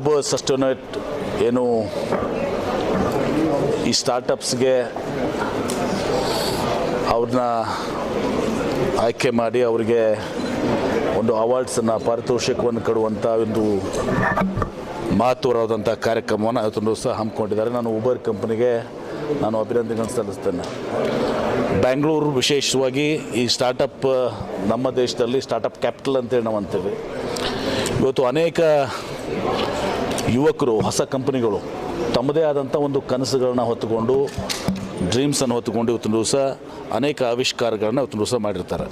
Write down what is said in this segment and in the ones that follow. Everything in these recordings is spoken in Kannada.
ಉಬರ್ ಸಸ್ಟೋನೆಟ್ ಏನು ಈ ಸ್ಟಾರ್ಟಪ್ಸ್ಗೆ ಅವ್ರನ್ನ ಆಯ್ಕೆ ಮಾಡಿ ಅವರಿಗೆ ಒಂದು ಅವಾರ್ಡ್ಸನ್ನು ಪಾರಿತೋಷಿಕವನ್ನು ಕೊಡುವಂಥ ಒಂದು ಮಹತ್ವವಾದಂಥ ಕಾರ್ಯಕ್ರಮವನ್ನು ಇವತ್ತೊಂದು ಸಹ ಹಮ್ಮಿಕೊಂಡಿದ್ದಾರೆ. ನಾನು ಉಬರ್ ಕಂಪ್ನಿಗೆ ನಾನು ಅಭಿನಂದನೆಗಳನ್ನು ಸಲ್ಲಿಸ್ತೇನೆ. ಬ್ಯಾಂಗ್ಳೂರು ವಿಶೇಷವಾಗಿ ಈ ಸ್ಟಾರ್ಟಪ್ ನಮ್ಮ ದೇಶದಲ್ಲಿ ಸ್ಟಾರ್ಟಪ್ ಕ್ಯಾಪಿಟಲ್ ಅಂತೇಳಿ ನಾವು ಅಂತೀವಿ. ಇವತ್ತು ಅನೇಕ ಯುವಕರು, ಹೊಸ ಕಂಪನಿಗಳು ತಮ್ಮದೇ ಆದಂಥ ಒಂದು ಕನಸುಗಳನ್ನ ಹೊತ್ತುಕೊಂಡು ಡ್ರೀಮ್ಸನ್ನು ಹೊತ್ತುಕೊಂಡು ಇವತ್ತಿನ ದಿವಸ ಅನೇಕ ಆವಿಷ್ಕಾರಗಳನ್ನ ಇವತ್ತಿನ ದಿವಸ ಮಾಡಿರ್ತಾರೆ.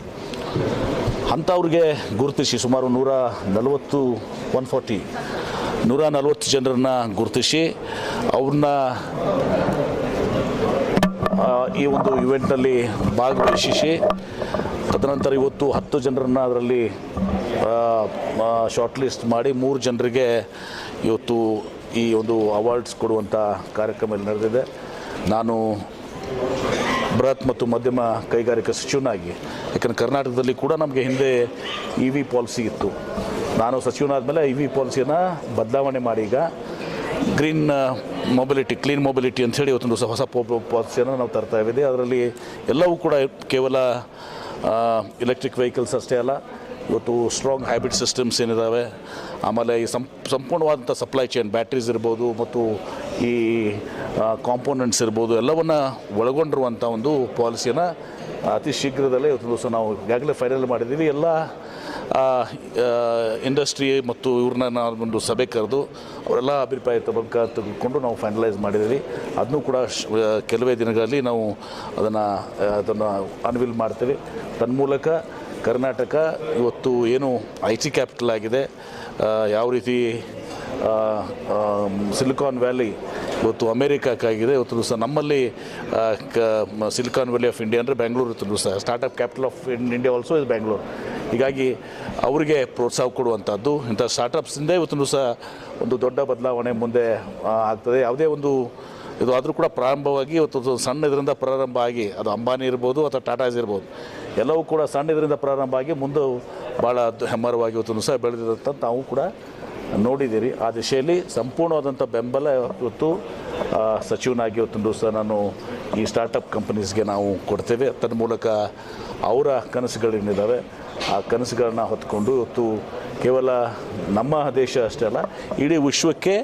ಅಂಥವ್ರಿಗೆ ಗುರುತಿಸಿ ಸುಮಾರು ನೂರ ನಲವತ್ತು ಒನ್ ಫಾರ್ಟಿ ನೂರ ನಲವತ್ತು ಜನರನ್ನ ಗುರುತಿಸಿ ಅವ್ರನ್ನ ಈ ಒಂದು ಇವೆಂಟ್ನಲ್ಲಿ ಭಾಗವಹಿಸಿ ತದನಂತರ ಇವತ್ತು ಹತ್ತು ಜನರನ್ನು ಅದರಲ್ಲಿ ಶಾರ್ಟ್ ಲಿಸ್ಟ್ ಮಾಡಿ ಮೂರು ಜನರಿಗೆ ಇವತ್ತು ಈ ಒಂದು ಅವಾರ್ಡ್ಸ್ ಕೊಡುವಂಥ ಕಾರ್ಯಕ್ರಮ ಇಲ್ಲಿ ನಡೆದಿದೆ. ನಾನು ಬೃಹತ್ ಮತ್ತು ಮಧ್ಯಮ ಕೈಗಾರಿಕಾ ಸಚಿವನಾಗಿ, ಯಾಕಂದರೆ ಕರ್ನಾಟಕದಲ್ಲಿ ಕೂಡ ನಮಗೆ ಹಿಂದೆ ಇ ವಿ ಪಾಲಿಸಿ ಇತ್ತು. ನಾನು ಸಚಿವನಾದಮೇಲೆ ಇ ವಿ ಪಾಲಿಸಿಯನ್ನು ಬದಲಾವಣೆ ಮಾಡಿ ಈಗ ಗ್ರೀನ್ ಮೊಬಿಲಿಟಿ ಕ್ಲೀನ್ ಮೊಬಿಲಿಟಿ ಅಂತ ಹೇಳಿ ಇವತ್ತೊಂದು ಹೊಸ ಪಾಲಿಸಿಯನ್ನು ನಾವು ತರ್ತಾ ಇದ್ದೀವಿ. ಅದರಲ್ಲಿ ಎಲ್ಲವೂ ಕೂಡ ಕೇವಲ ಎಲೆಕ್ಟ್ರಿಕ್ ವೆಹಿಕಲ್ಸ್ ಅಷ್ಟೇ ಅಲ್ಲ, ಇವತ್ತು ಸ್ಟ್ರಾಂಗ್ ಹ್ಯಾಬಿಟ್ ಸಿಸ್ಟಮ್ಸ್ ಏನಿದ್ದಾವೆ ಆಮೇಲೆ ಈ ಸಂಪೂರ್ಣವಾದಂಥ ಸಪ್ಲೈ ಚೈನ್ ಬ್ಯಾಟ್ರೀಸ್ ಇರ್ಬೋದು, ಮತ್ತು ಈ ಕಾಂಪೋನೆಂಟ್ಸ್ ಇರ್ಬೋದು, ಎಲ್ಲವನ್ನು ಒಳಗೊಂಡಿರುವಂಥ ಒಂದು ಪಾಲಿಸಿಯನ್ನು ಅತಿ ಶೀಘ್ರದಲ್ಲೇ ಇವತ್ತು ದಿವಸ ನಾವು ಈಗಾಗಲೇ ಫೈನಲ್ ಮಾಡಿದ್ದೀವಿ. ಎಲ್ಲ ಇಂಡಸ್ಟ್ರಿ ಮತ್ತು ಇವ್ರನ್ನ ನಾವು ಒಂದು ಸಭೆ ಕರೆದು ಅವರೆಲ್ಲ ಅಭಿಪ್ರಾಯ ತಗೊಂಡು ತೆಗೆದುಕೊಂಡು ನಾವು ಫೈನಲೈಸ್ ಮಾಡಿದ್ದೀವಿ. ಅದನ್ನು ಕೂಡ ಕೆಲವೇ ದಿನಗಳಲ್ಲಿ ನಾವು ಅದನ್ನು ಅದನ್ನು ಅನ್ವಿಲ್ ಮಾಡ್ತೇವೆ. ತನ್ಮೂಲಕ ಕರ್ನಾಟಕ ಇವತ್ತು ಏನು ಐ ಟಿ ಕ್ಯಾಪಿಟಲ್ ಆಗಿದೆ. ಯಾವ ರೀತಿ ಸಿಲಿಕಾನ್ ವ್ಯಾಲಿ ಇವತ್ತು ಅಮೇರಿಕಾಕ್ಕಾಗಿದೆ. ಇವತ್ತು ದಿವಸ ನಮ್ಮಲ್ಲಿ ಸಿಲಿಕಾನ್ ವ್ಯಾಲಿ ಆಫ್ ಇಂಡಿಯಾ ಅಂದರೆ ಬೆಂಗಳೂರು ಇತ್ತು ದಿವಸ. Startup capital of India also ಇದು ಬೆಂಗಳೂರು ಹೀಗಾಗಿ ಅವರಿಗೆ ಪ್ರೋತ್ಸಾಹ ಕೊಡುವಂಥದ್ದು ಇಂಥ ಸ್ಟಾರ್ಟಪ್ಸಿಂದ ಇವತ್ತು ದಿವಸ ಒಂದು ದೊಡ್ಡ ಬದಲಾವಣೆ ಮುಂದೆ ಆಗ್ತದೆ. ಯಾವುದೇ ಒಂದು ಇದು ಆದರೂ ಕೂಡ ಪ್ರಾರಂಭವಾಗಿ ಇವತ್ತು ಸಣ್ಣ ಇದರಿಂದ ಪ್ರಾರಂಭ ಆಗಿ, ಅದು ಅಂಬಾನಿ ಇರ್ಬೋದು ಅಥವಾ ಟಾಟಾಸ್ ಇರ್ಬೋದು, ಎಲ್ಲವೂ ಕೂಡ ಸಣ್ಣ ಇದರಿಂದ ಪ್ರಾರಂಭ ಆಗಿ ಮುಂದೆ ಭಾಳ ಹೆಮ್ಮರವಾಗಿ ಇವತ್ತು ದಿವಸ ಬೆಳೆದಿರುತ್ತಂತ ನಾವು ಕೂಡ ನೋಡಿದ್ದೀರಿ. ಆ ದಿಶೆಯಲ್ಲಿ ಸಂಪೂರ್ಣವಾದಂಥ ಬೆಂಬಲ ಇವತ್ತು ಸಚಿವನಾಗಿ ಇವತ್ತೊಂದು ದಿವಸ ನಾನು ಈ ಸ್ಟಾರ್ಟಪ್ ಕಂಪನೀಸ್ಗೆ ನಾವು ಕೊಡ್ತೇವೆ. ತನ್ಮೂಲಕ ಅವರ ಕನಸುಗಳೇನಿದ್ದಾವೆ ಆ ಕನಸುಗಳನ್ನ ಹೊತ್ಕೊಂಡು ಇವತ್ತು ಕೇವಲ ನಮ್ಮ ದೇಶ ಅಷ್ಟೇ ಅಲ್ಲ, ಇಡೀ ವಿಶ್ವಕ್ಕೆ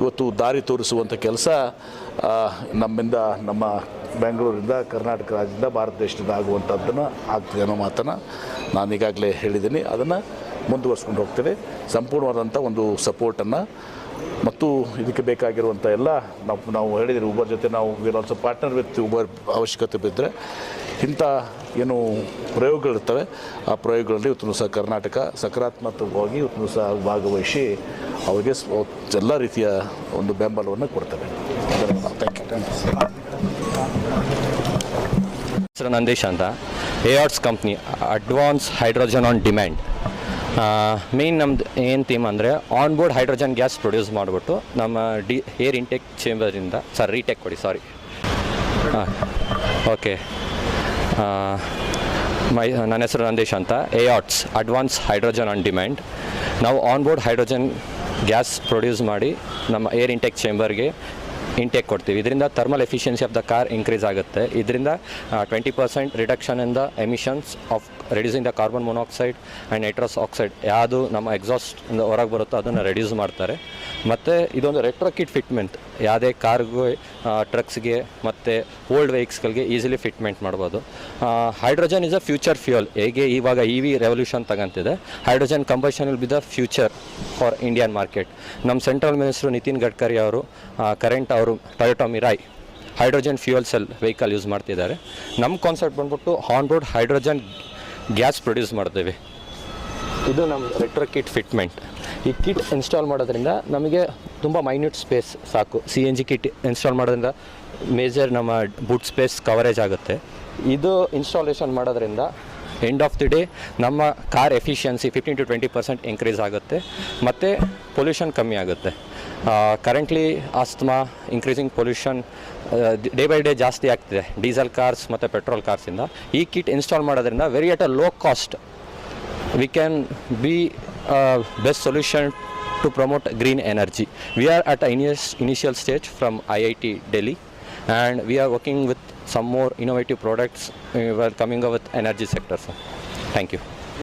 ಇವತ್ತು ದಾರಿ ತೋರಿಸುವಂಥ ಕೆಲಸ ನಮ್ಮಿಂದ, ನಮ್ಮ ಬೆಂಗಳೂರಿಂದ, ಕರ್ನಾಟಕ ರಾಜ್ಯದಿಂದ, ಭಾರತ ದೇಶದಿಂದ ಆಗುವಂಥದ್ದನ್ನು ಆಗ್ತದೆ ಅನ್ನೋ ಮಾತನ್ನು ನಾನು ಈಗಾಗಲೇ ಹೇಳಿದ್ದೀನಿ. ಅದನ್ನು ಮುಂದುವರ್ಸ್ಕೊಂಡು ಹೋಗ್ತೇವೆ. ಸಂಪೂರ್ಣವಾದಂಥ ಒಂದು ಸಪೋರ್ಟನ್ನು. ಮತ್ತು ಇದಕ್ಕೆ ಬೇಕಾಗಿರುವಂಥ ಎಲ್ಲ ನಾವು ನಾವು ಹೇಳಿದರೆ ಉಬರ್ ಜೊತೆ ನಾವು ಆಲ್ಸೋ ಪಾರ್ಟ್ನರ್ ವಿತ್ ಉಬರ್ ಅವಶ್ಯಕತೆ ಬಿದ್ದರೆ ಇಂಥ ಏನು ಪ್ರಯೋಗಗಳಿರ್ತವೆ, ಆ ಪ್ರಯೋಗಗಳಲ್ಲಿ ಇವತ್ತು ಸಹ ಕರ್ನಾಟಕ ಸಕಾರಾತ್ಮಕವಾಗಿ ಇವತ್ತು ಸಹ ಭಾಗವಹಿಸಿ ಅವರಿಗೆ ಎಲ್ಲ ರೀತಿಯ ಒಂದು ಬೆಂಬಲವನ್ನು ಕೊಡ್ತೇವೆ. ಥ್ಯಾಂಕ್ ಯು ನಂದೀಶ್ ಅಂತ. A arts company advance hydrogen on demand main ನಮ್ದು ಏನು ಥೀಮ್ ಅಂದರೆ on board hydrogen gas produce ಮಾಡಿಬಿಟ್ಟು ನಮ್ಮ ಡಿ ಏರ್ ಇಂಟೆಕ್ ಚೇಂಬರಿಂದ ಸರ್ ರೀಟೆಕ್ ಕೊಡಿ ಸಾರಿ ಓಕೆ ಮೈ, ನನ್ನ ಹೆಸರು ನಂದೇಶ್ ಅಂತ. A arts advance hydrogen on demand ನಾವು on board hydrogen gas produce ಮಾಡಿ ನಮ್ಮ ಏರ್ ಇಂಟೆಕ್ ಚೇಂಬರ್ಗೆ ಇಂಟೇಕ್ ಕೊಡ್ತೀವಿ. ಇದರಿಂದ thermal efficiency of the car increase ಆಗುತ್ತೆ. ಇದರಿಂದ ಟ್ವೆಂಟಿ ಪರ್ಸೆಂಟ್ ರಿಡಕ್ಷನ್ ಇಂದ emissions of reducing the carbon monoxide and nitrous oxide ಯಾವುದು ನಮ್ಮ ಎಕ್ಸಾಸ್ಟ್ ಹೊರಗೆ ಬರುತ್ತೋ ಅದನ್ನು ರೆಡ್ಯೂಸ್ ಮಾಡ್ತಾರೆ. ಮತ್ತು ಇದೊಂದು ರೆಟ್ರೋಕಿಟ್ ಫಿಟ್ಮೆಂಟ್ ಯಾವುದೇ ಕಾರ್ಗೂ ಟ್ರಕ್ಸ್ಗೆ ಮತ್ತು ಓಲ್ಡ್ ವೆಹಿಕಲ್ಸ್ಗಳಿಗೆ ಈಸಿಲಿ ಫಿಟ್ಮೆಂಟ್ ಮಾಡ್ಬೋದು. Hydrogen is a future fuel ಹೇಗೆ ಇವಾಗ E V revolution ತಗೊಂತಿದೆ. Hydrogen combustion will be the future for Indian market ನಮ್ಮ ಸೆಂಟ್ರಲ್ ಮಿನಿಸ್ಟ್ರು ನಿತಿನ್ ಗಡ್ಕರಿ ಅವರು ಕರೆಂಟ್ ಅವರು Toyota Mirai hydrogen fuel cell vehicle use ಮಾಡ್ತಿದ್ದಾರೆ. ನಮ್ಮ ಕಾನ್ಸೆಪ್ಟ್ ಬಂದ್ಬಿಟ್ಟು on road hydrogen gas produce ಮಾಡ್ತೀವಿ. ಇದು ನಮ್ಮ ರೆಟ್ರೋ ಕಿಟ್ ಫಿಟ್ಮೆಂಟ್. ಈ ಕಿಟ್ ಇನ್ಸ್ಟಾಲ್ ಮಾಡೋದ್ರಿಂದ ನಮಗೆ ತುಂಬ ಮೈನ್ಯೂಟ್ ಸ್ಪೇಸ್ ಸಾಕು. C N G kit install ಮಾಡೋದ್ರಿಂದ ಮೇಜರ್ ನಮ್ಮ ಬೂಟ್ ಸ್ಪೇಸ್ ಕವರೇಜ್ ಆಗುತ್ತೆ. ಇದು ಇನ್ಸ್ಟಾಲೇಷನ್ ಮಾಡೋದ್ರಿಂದ ಎಂಡ್ ಆಫ್ ದಿ ಡೇ ನಮ್ಮ car efficiency fifteen to twenty percent increase ಆಗುತ್ತೆ, ಮತ್ತು ಪೊಲ್ಯೂಷನ್ ಕಮ್ಮಿ ಆಗುತ್ತೆ. Currently asthma increasing pollution day by day ಜಾಸ್ತಿ ಆಗ್ತಿದೆ ಡೀಸೆಲ್ ಕಾರ್ಸ್ ಮತ್ತು ಪೆಟ್ರೋಲ್ ಕಾರ್ಸಿಂದ ಈ ಕಿಟ್ ಇನ್ಸ್ಟಾಲ್ ಮಾಡೋದ್ರಿಂದ very at a low cost we can be solution best solution to promote green energy. We are at stage initial stage from IIT Delhi. And we are working with some more innovative products uh, while coming up with energy sector. Sir. Thank you.